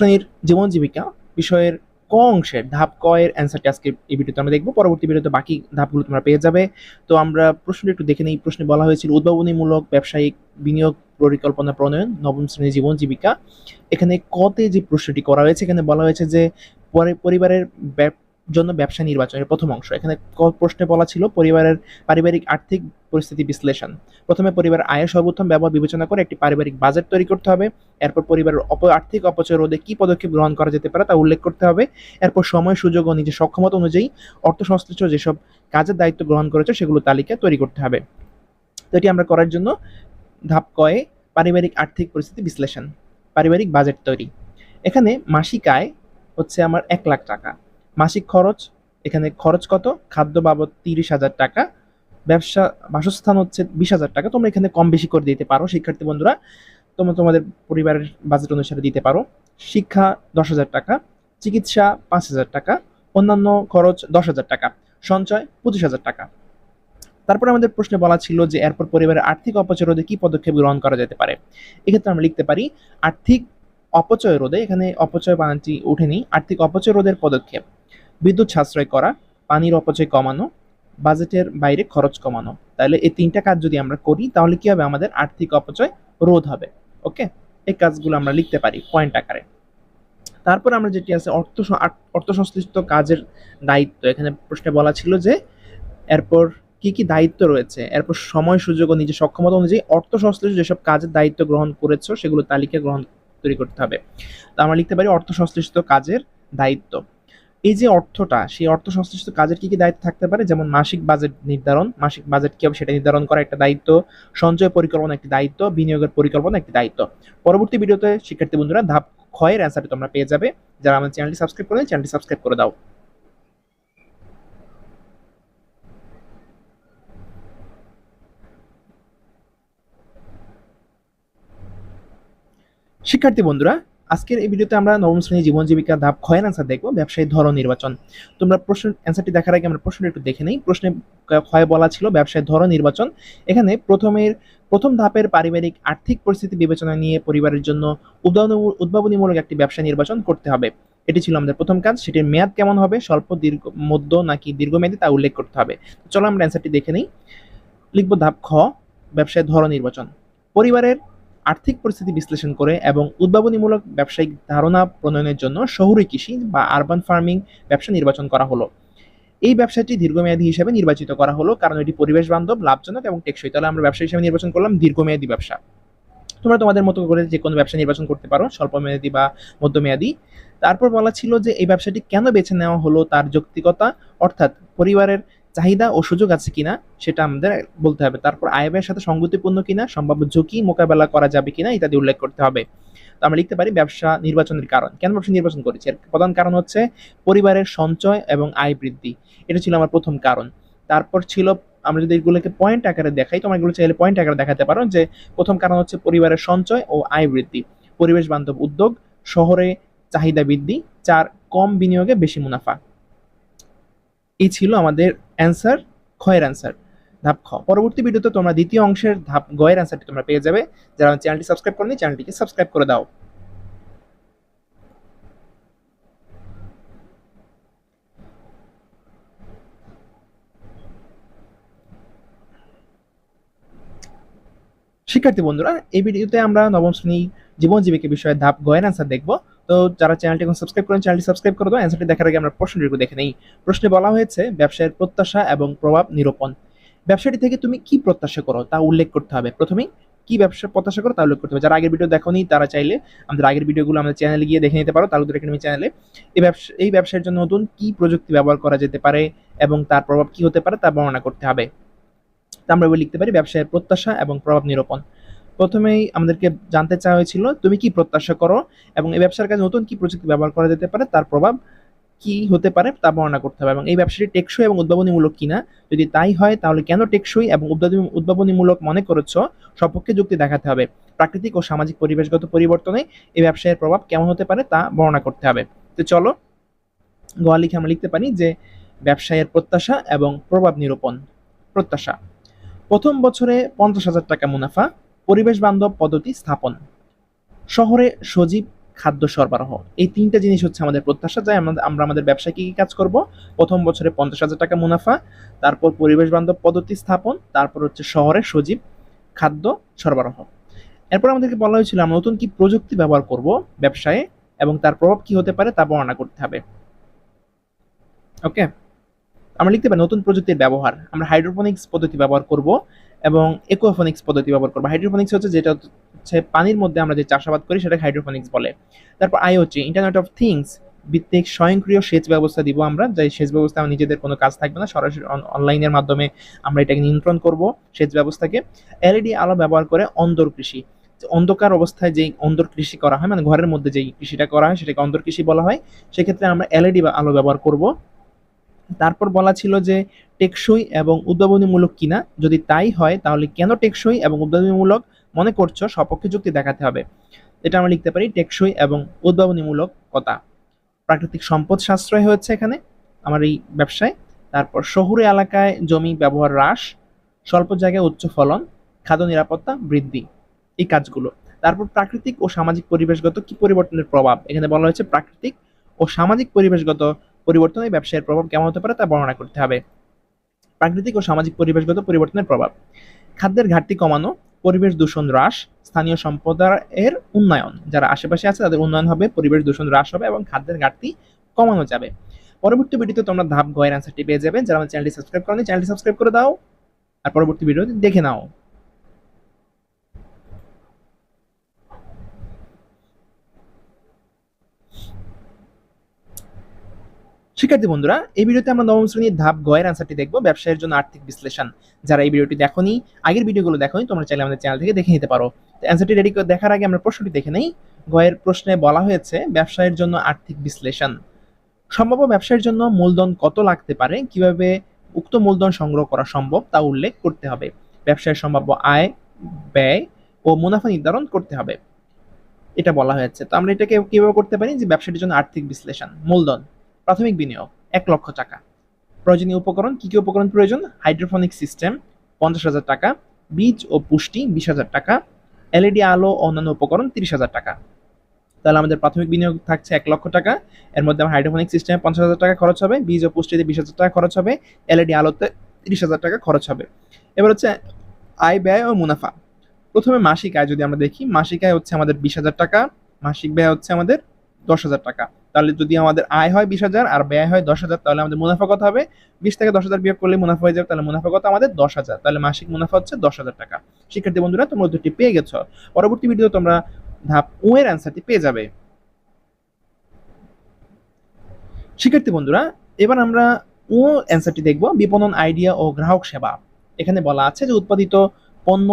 শ্রেণির জীবন জীবিকা বিষয়ের ক অংশের ধাপ ক এর অ্যান্সারটি আজকে এই ভিডিওতে আমরা দেখব। পরবর্তী ভিডিওতে বাকি ধাপগুলো তোমরা পেয়ে যাবে। তো আমরা প্রশ্নটি একটু দেখে নিই। প্রশ্নে বলা হয়েছিল উদ্ভাবনীমূলক ব্যবসায়িক বিনিয়োগ পরিকল্পনা প্রণয়ন, নবম শ্রেণির জীবন জীবিকা এখানে কতে যে প্রশ্নটি করা হয়েছে, এখানে বলা হয়েছে যে পরে পরিবারের জন্য ব্যবসা নির্বাচনের প্রথম অংশ। এখানে প্রশ্নে বলা ছিল পরিবারের পারিবারিক আর্থিক পরিস্থিতি বিশ্লেষণ। প্রথমে পরিবার আয়ের সর্বোত্তম ব্যবহার বিবেচনা করে একটি পারিবারিক বাজেট তৈরি করতে হবে। এরপর পরিবারের অপ আর্থিক অপচয় রোধে কী পদক্ষেপ গ্রহণ করা যেতে পারে তা উল্লেখ করতে হবে। এরপর সময়, সুযোগ ও নিজের সক্ষমতা অনুযায়ী অর্থ সংশ্লিষ্ট যেসব কাজের দায়িত্ব গ্রহণ করেছে সেগুলো তালিকা তৈরি করতে হবে। তো এটি আমরা করার জন্য ধাপ কয়ে পারিবারিক আর্থিক পরিস্থিতি বিশ্লেষণ, পারিবারিক বাজেট তৈরি। এখানে মাসিক আয় হচ্ছে আমার এক লাখ টাকা। মাসিক খরচ, এখানে খরচ কত? খাদ্য বাবদ তিরিশ হাজার টাকা, ব্যবসা বাসস্থান হচ্ছে বিশ হাজার টাকা। তোমরা এখানে কম বেশি করে দিতে পারো, শিক্ষার্থী বন্ধুরা। তোমরা তোমাদের পরিবারের বাজেট অনুসারে দিতে পারো। শিক্ষা দশ হাজার টাকা, চিকিৎসা পাঁচ হাজার টাকা, অন্যান্য খরচ দশ হাজার টাকা, সঞ্চয় পঁচিশ হাজার টাকা। তারপর আমাদের প্রশ্নে বলা ছিল যে, এরপর পরিবারের আর্থিক অপচয় রোধে কি পদক্ষেপ গ্রহণ করা যেতে পারে? এক্ষেত্রে আমরা লিখতে পারি, আর্থিক অপচয় রোধে, এখানে অপচয় বানানটি উঠেনি, আর্থিক অপচয় রোধের পদক্ষেপ। বিদ্যুৎ সাশ্রয় করা, পানির অপচয় কমানো, বাজেটের বাইরে খরচ কমানো। তাহলে এই তিনটা কাজ যদি আমরা করি, তাহলে কি হবে? আমাদের আর্থিক অপচয় রোধ হবে। ওকে? এই কাজগুলো আমরা লিখতে পারি পয়েন্ট আকারে। তারপর আমরা যেটি আছে, অর্থ অর্থ সংশ্লিষ্ট কাজের দায়িত্ব। এখানে প্রশ্নে বলা ছিল যে, এরপর কি কি দায়িত্ব রয়েছে? এরপর সময়, সুযোগ ও নিজের সক্ষমতা অনুযায়ী অর্থ সংশ্লিষ্ট যেসব কাজের দায়িত্ব গ্রহণ করেছ, সেগুলো তালিকা গ্রহণ তৈরি করতে হবে। তো আমরা লিখতে পারি অর্থ সংশ্লিষ্ট কাজের দায়িত্ব। এই যে অর্থটা, সেই অর্থ সংশ্লিষ্ট কাজের কি কি দায়িত্ব থাকতে পারে? যেমন মাসিক বাজেট নির্ধারণ, মাসিক বাজেট কি হবে সেটা নির্ধারণ করা একটা দায়িত্ব, সঞ্চয় পরিকল্পনা একটি দায়িত্ব, বিনিয়োগের পরিকল্পনা একটি দায়িত্ব। পরবর্তী ভিডিওতে শিক্ষার্থী বন্ধুরা ধাপ ক্ষয়ের অ্যান্সারটি তোমরা পেয়ে যাবে। যারা আমার চ্যানেলটি সাবস্ক্রাইব করে চ্যানেলটি সাবস্ক্রাইব করে দাও। শিক্ষার্থী বন্ধুরা আজকের এই ভিডিওতে আমরা নবম শ্রেণি জীবন জীবিকা ধাপ ক্ষয়ের অ্যান্সার দেখব, ব্যবসায়ী ধরন নির্বাচন। তোমরা প্রশ্ন অ্যান্সারটি দেখার আগে আমরা প্রশ্নটা একটু দেখে নেই। প্রশ্নে ক্ষয় বলা ছিল ব্যবসায় ধরন নির্বাচন। এখানে প্রথমের, প্রথম ধাপের পারিবারিক আর্থিক পরিস্থিতি বিবেচনা নিয়ে পরিবারের জন্য উদ্ভাবনী- উদ্ভাবনীমূলক একটি ব্যবসা নির্বাচন করতে হবে। এটি ছিল আমাদের প্রথম কাজ। সেটির মেয়াদ কেমন হবে? স্বল্প, দীর্ঘ, মধ্য নাকি দীর্ঘমেয়াদী তা উল্লেখ করতে হবে। চলো আমরা অ্যান্সারটি দেখে নিই। লিখব ধাপ খ, ব্যবসায় ধরন নির্বাচন। পরিবারের আর্থিক পরিস্থিতি বিশ্লেষণ করে এবং উদ্ভাবনীমূলক ব্যবসায়িক ধারণা প্রণয়নের জন্য শহুরে কৃষি বা আরবান ফার্মিং ব্যবসা নির্বাচন করা হলো। এই ব্যবসাটি দীর্ঘমেয়াদী হিসেবে নির্বাচিত করা হলো কারণ এটি পরিবেশ বান্ধব, লাভজনক এবং টেকসই। তাহলে আমরা ব্যবসা হিসেবে নির্বাচন করলাম দীর্ঘমেয়াদী ব্যবসা। তোমরা তোমাদের মতো করে যে কোনো ব্যবসা নির্বাচন করতে পারো, স্বল্পমেয়াদী বা মধ্যমেয়াদী। তারপর বলা ছিল যে এই ব্যবসাটি কেন বেছে নেওয়া হলো তার যৌক্তিকতা, অর্থাৎ পরিবারের চাহিদা ও সুযোগ আছে কিনা সেটা আমাদের বলতে হবে। তারপর আয় ব্যয়ের সাথে সঙ্গতিপূর্ণ কিনা, সম্ভাব্য ঝুঁকি মোকাবেলা করা যাবে কিনা ইত্যাদি উল্লেখ করতে হবে। তো আমরা লিখতে পারি ব্যবসা নির্বাচনের কারণ। কেন ব্যবসা নির্বাচন করেছি? এর প্রধান কারণ হচ্ছে পরিবারের সঞ্চয় এবং আয় বৃদ্ধি। এটা ছিল আমার প্রথম কারণ। তারপর ছিল, আমরা যদি এগুলোকে পয়েন্ট আকারে দেখাই তোমরা এগুলো চাইলে পয়েন্ট আকারে দেখাতে পারো যে প্রথম কারণ হচ্ছে পরিবারের সঞ্চয় ও আয় বৃদ্ধি। পরিবেশ বান্ধব উদ্যোগ, শহরে চাহিদা বৃদ্ধি, চার কম বিনিয়োগে বেশি মুনাফা। এই ছিল আমাদের অ্যান্সার ক্ষয়ের অ্যান্সার ধাপ খ। পরবর্তী ভিডিওতে তোমরা দ্বিতীয় অংশের ধাপ গয়ের অ্যান্সারটি তোমরা পেয়ে যাবে। যারা চ্যানেলটি সাবস্ক্রাইব করেনি চ্যানেলটিকে সাবস্ক্রাইব করে দাও। শিক্ষার্থী বন্ধুরা, এই ভিডিওতে আমরা নবম শ্রেণি জীবন জীবিকা বিষয়ে ধাপ গয়ের অ্যান্সার দেখব। তো যারা চ্যানেলটি এখন সাবস্ক্রাইব করেন চ্যানেলটি সাবস্ক্রাইব করে দাও অ্যান্সারটি দেখার আগে আমরা প্রশ্নটি একটু দেখে নেই। প্রশ্নে বলা হয়েছে, ব্যবসায়ের প্রত্যাশা এবং প্রভাব নিরূপণ। ব্যবসাটি থেকে তুমি কি প্রত্যাশা করো তা উল্লেখ করতে হবে। প্রথমেই, কি ব্যবসা প্রত্যাশা করো তা উল্লেখ করতে হবে। যারা আগের ভিডিও দেখোনি, তারা চাইলে আমাদের আগের ভিডিওগুলো আমাদের চ্যানেলে গিয়ে দেখে নিতে পারো। তালুদের একাডেমি চ্যানেলে এই ব্যবসা, এই ব্যবসার জন্য নতুন কি প্রযুক্তি ব্যবহার করা যেতে পারে এবং তার প্রভাব কি হতে পারে তা বর্ণনা করতে হবে। তা আমরা লিখতে পারি, ব্যবসায়ের প্রত্যাশা এবং প্রভাব নিরূপণ। প্রথমেই আমাদেরকে জানতে চাওয়া হয়েছিল, তুমি কি প্রত্যাশা করো এবং এই ব্যবসার কাজে নতুন কি প্রযুক্তি ব্যবহার করা যেতে পারে, তার প্রভাব কি হতে পারে তা বর্ণনা করতে হবে এবং এই ব্যবসাটি টেকসই এবং উদ্ভাবনীমূলক কিনা? যদি তাই হয়, তাহলে কেন টেকসই এবং উদ্ভাবনী- উদ্ভাবনীমূলক মনে করেছ? সপক্ষে যুক্তি দেখাতে হবে। প্রাকৃতিক ও সামাজিক পরিবেশগত পরিবর্তনে এই ব্যবসায়ের প্রভাব কেমন হতে পারে তা বর্ণনা করতে হবে। তো চলো গোয়া লিখে আমরা লিখতে পারি যে, ব্যবসায়ের প্রত্যাশা এবং প্রভাব নিরূপণ। প্রত্যাশা। প্রথম বছরে পঞ্চাশ হাজার টাকা মুনাফা পরিবেশ বান্ধব পদ্ধতি স্থাপন। শহরে সজীব খাদ্য সরবরাহ। এই তিনটা জিনিস হচ্ছে আমাদের প্রত্যাশা যায় আমরা আমাদের ব্যবসায় কী কী কাজ করব। প্রথম বছরে পঞ্চাশ হাজার টাকা মুনাফা, তারপর পরিবেশ বান্ধব পদ্ধতি স্থাপন, তারপর হচ্ছে শহরে সজীব খাদ্য সরবরাহ। এরপর আমাদেরকে বলা হয়েছিল, আমরা নতুন কি প্রযুক্তি ব্যবহার করব ব্যবসায়ে এবং তার প্রভাব কি হতে পারে তা বর্ণনা করতে হবে। ওকে আমরা লিখতে পারি, নতুন প্রযুক্তির ব্যবহার। আমরা হাইড্রোপনিক্স পদ্ধতি ব্যবহার করব। এবং একুয়াফোনিক্স পদ্ধতি ব্যবহার করব। হাইড্রোফোনিক্স হচ্ছে যেটা হচ্ছে পানির মধ্যে আমরা যে চাষাবাদ করি সেটাকে হাইড্রোফোনিক্স বলে। তারপর আই হচ্ছে ইন্টারনেট অফ থিংস ভিত্তিক স্বয়ংক্রিয় সেচ ব্যবস্থা দিব আমরা। যে সেচ ব্যবস্থা নিজেদের কোনো কাজ থাকবে না, সরাসরি অনলাইনের মাধ্যমে আমরা এটাকে নিয়ন্ত্রণ করব সেচ ব্যবস্থাকে। এলইডি আলো ব্যবহার করে অন্দর কৃষি। অন্ধকার অবস্থায় যেই অন্দর কৃষি করা হয় মানে ঘরের মধ্যে যেই কৃষিটা করা হয়, সেটাকে অন্দর কৃষি বলা হয়। সেক্ষেত্রে আমরা এলইডি বা আলো ব্যবহার করব। তারপর বলা ছিল যে টেকসই এবং উদ্ভাবনীমূলক কিনা। যদি তাই হয়, তাহলে কেন টেকসই এবং উদ্ভাবনীমূলক? মনে করছ, সপক্ষে যুক্তি দেখাতে হবে। এটা আমরা লিখতে পারি, টেকসই এবং উদ্ভাবনীমূলক কথা। প্রাকৃতিক সম্পদ সাশ্রয় হয়েছে এখানে, আমার এই ব্যবসায়। তারপর শহুরে এলাকায় জমি ব্যবহার হ্রাস, স্বল্প জায়গায় উচ্চ ফলন, খাদ্য নিরাপত্তা বৃদ্ধি, এই কাজগুলো। তারপর প্রাকৃতিক ও সামাজিক পরিবেশগত কি পরিবর্তনের প্রভাব? এখানে বলা হয়েছে প্রাকৃতিক ও সামাজিক পরিবেশগত পরিবর্তনে ব্যবসায়ের প্রভাব কেমন হতে পারে তা বর্ণনা করতে হবে। প্রাকৃতিক ও সামাজিক পরিবেশগত পরিবর্তনের প্রভাব। খাদ্যের ঘাটতি কমানো, পরিবেশ দূষণ হ্রাস, স্থানীয় সম্প্রদায়ের উন্নয়ন, যারা আশেপাশে আছে তাদের উন্নয়ন হবে, পরিবেশ দূষণ হ্রাস হবে এবং খাদ্যের ঘাটতি কমানো যাবে। পরবর্তী ভিডিওতে তোমরা ধাপ গয়ের অ্যান্সারটি পেয়ে যাবে। যারা আমার চ্যানেলটি সাবস্ক্রাইব করেনি চ্যানেলটি সাবস্ক্রাইব করে দাও। আর পরবর্তী ভিডিওটি দেখে নাও। শিক্ষার্থী বন্ধুরা, এই ভিডিওতে আমরা নবম শ্রেণির ধাপ গয়ের অ্যান্সারটি দেখব, ব্যবসায়ের জন্য আর্থিক বিশ্লেষণ। যারা এই ভিডিওটি দেখোনি, আগের ভিডিওগুলো দেখোনি, তোমরা চাইলে আমাদের চ্যানেল থেকে দেখে নিতে পারো। অ্যান্সারটি রেডি করে দেখার আগে আমরা প্রশ্নটি দেখে নেই। গয়ের প্রশ্নে বলা হয়েছে, ব্যবসায়ের জন্য আর্থিক বিশ্লেষণ। সম্ভাব্য ব্যবসায়ের জন্য মূলধন কত লাগতে পারে? কীভাবে উক্ত মূলধন সংগ্রহ করা সম্ভব তা উল্লেখ করতে হবে। ব্যবসায়ের সম্ভাব্য আয়, ব্যয় ও মুনাফা নির্ধারণ করতে হবে। এটা বলা হয়েছে। তো আমরা এটাকে কীভাবে করতে পারি? যে ব্যবসাটির জন্য আর্থিক বিশ্লেষণ, মূলধন। প্রাথমিক বিনিয়োগ, এক লক্ষ টাকা। প্রয়োজনীয় উপকরণ, কি কি উপকরণ প্রয়োজন? হাইড্রোফোনিক সিস্টেম, পঞ্চাশ হাজার টাকা। বীজ ও পুষ্টি, বিশ হাজার টাকা। এলইডি আলো ও অন্যান্য উপকরণ, তিরিশ হাজার টাকা। তাহলে আমাদের প্রাথমিক বিনিয়োগ থাকছে এক লক্ষ টাকা। এর মধ্যে আমার হাইড্রোফোনিক সিস্টেমে পঞ্চাশ হাজার টাকা খরচ হবে। বীজ ও পুষ্টিতে বিশ হাজার টাকা খরচ হবে। এলইডি আলোতে তিরিশ হাজার টাকা খরচ হবে। এবার হচ্ছে আয় ব্যয় ও মুনাফা। প্রথমে মাসিক আয় যদি আমরা দেখি, মাসিক আয় হচ্ছে আমাদের বিশ হাজার টাকা। মাসিক ব্যয় হচ্ছে আমাদের দশ হাজার টাকা। তাহলে যদি আমাদের আয় হয় বিশ হাজার আর ব্যয় হয় দশ হাজার, তাহলে আমাদের মুনাফা কত হবে? বিশ থেকে দশ হাজার বিয়োগ করলে মুনাফা হয়ে যাবে, তাহলে মুনাফা কত? আমাদের দশ হাজার। তাহলে মাসিক মুনাফা হচ্ছে দশ হাজার টাকা। শিক্ষার্থী বন্ধুরা, তোমরা দুটি পেয়ে গেছো। পরবর্তী ভিডিও তোমরা ধাপ ও এর অ্যান্সারটি পেয়ে যাবে। শিক্ষার্থী বন্ধুরা, এবার আমরা ও অ্যান্সারটি দেখব। বিপণন আইডিয়া ও গ্রাহক সেবা। এখানে বলা আছে যে উৎপাদিত পণ্য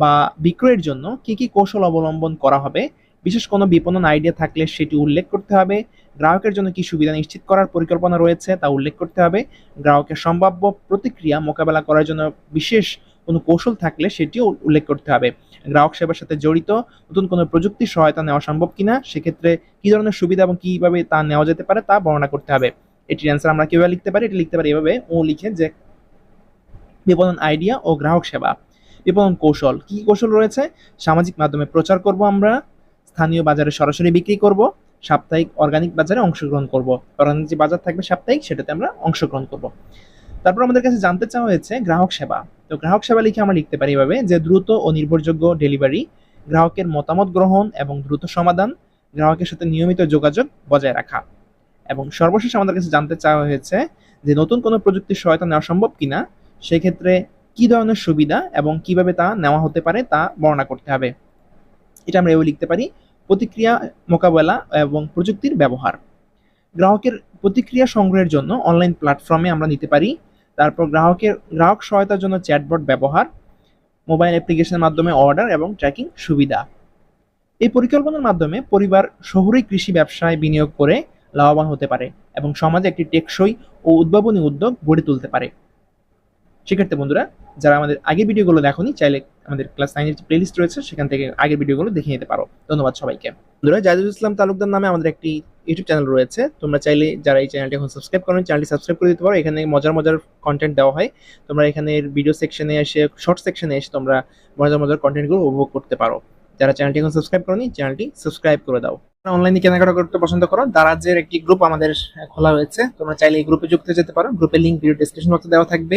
বা বিক্রয়ের জন্য কি কি কৌশল অবলম্বন করা হবে? বিশেষ কোনো বিপণন আইডিয়া থাকলে সেটি উল্লেখ করতে হবে। গ্রাহকের জন্য কি সুবিধা নিশ্চিত করার পরিকল্পনা রয়েছে তা উল্লেখ করতে হবে। গ্রাহকের সম্ভাব্য প্রতিক্রিয়া মোকাবেলা করার জন্য বিশেষ কোনো কৌশল থাকলে সেটিও উল্লেখ করতে হবে। গ্রাহক সেবার সাথে জড়িত, নতুন কোনো প্রযুক্তির সহায়তা নেওয়া সম্ভব কিনা, সেক্ষেত্রে কী ধরনের সুবিধা এবং কীভাবে তা নেওয়া যেতে পারে তা বর্ণনা করতে হবে। এটির অ্যান্সার আমরা কীভাবে লিখতে পারি? এটি লিখতে পারি এভাবে। ও লিখে যে বিপণন আইডিয়া ও গ্রাহক সেবা। বিপণন কৌশল কি কৌশল রয়েছে? সামাজিক মাধ্যমে প্রচার করব আমরা। স্থানীয় বাজারে সরাসরি বিক্রি করব, সাপ্তাহিক অর্গানিক বাজারে অংশগ্রহণ করব। অর্গানিক যে বাজার থাকবে সাপ্তাহিক, সেটাতে আমরা অংশগ্রহণ করব। তারপর আমাদের কাছে জানতে চাওয়া হয়েছে গ্রাহক সেবা। তো গ্রাহক সেবা লিখে আমরা লিখতে পারি এভাবে যে, দ্রুত ও নির্ভরযোগ্য ডেলিভারি, গ্রাহকের মতামত গ্রহণ এবং দ্রুত সমাধান, গ্রাহকের সাথে নিয়মিত যোগাযোগ বজায় রাখা। এবং সর্বশেষ আমাদের কাছে জানতে চাওয়া হয়েছে যে, নতুন কোনো প্রযুক্তির সহায়তা নেওয়া সম্ভব কিনা, সেক্ষেত্রে কি ধরনের সুবিধা এবং কীভাবে তা নেওয়া হতে পারে তা বর্ণনা করতে হবে। এটা আমরা এভাবে লিখতে পারি। প্রতিক্রিয়া মোকাবেলা এবং প্রযুক্তির ব্যবহার। গ্রাহকের প্রতিক্রিয়া সংগ্রহের জন্য অনলাইন প্ল্যাটফর্মে আমরা নিতে পারি। তারপর গ্রাহকের, গ্রাহক সহায়তার জন্য চ্যাটবট ব্যবহার, মোবাইল অ্যাপ্লিকেশনের মাধ্যমে অর্ডার এবং ট্র্যাকিং সুবিধা। এই পরিকল্পনার মাধ্যমে পরিবার শহুরে কৃষি ব্যবসায় বিনিয়োগ করে লাভবান হতে পারে এবং সমাজে একটি টেকসই ও উদ্ভাবনী উদ্যোগ গড়ে তুলতে পারে। শিক্ষার্থী বন্ধুরা, যারা আমাদের আগের ভিডিওগুলো দেখোনি, চাইলে আমাদের ক্লাস নাইনের যে প্লেলিস্ট রয়েছে, সেখান থেকে আগের ভিডিওগুলো দেখে নিতে পারো। ধন্যবাদ সবাইকে। বন্ধুরা জাহিদুল ইসলাম তালুকদার নামে আমাদের একটি ইউটিউব চ্যানেল রয়েছে। তোমরা চাইলে যারা এই চ্যানেলটি এখন সাবস্ক্রাইব করো চ্যানেলটি সাবস্ক্রাইব করে দিতে পারো। এখানে মজার মজার কন্টেন্ট দেওয়া হয়। তোমরা এখানে ভিডিও সেকশনে এসে শর্ট সেকশনে এসে তোমরা মজার মজার কন্টেন্টগুলো উপভোগ করতে পারো। যারা চ্যানেলটি এখন সাবস্ক্রাইব করোনি চ্যানেলটি সাবস্ক্রাইব করে দাও। অনলাইনে কেনাকাটা করতে পছন্দ করো। দারাজের একটি গ্রুপ আমাদের খোলা হয়েছে তোমরা চাইলে এই গ্রুপে যুক্ত যেতে পারো। গ্রুপের লিঙ্ক ভিডিও ডিসক্রিপশন বক্সে দেওয়া থাকবে।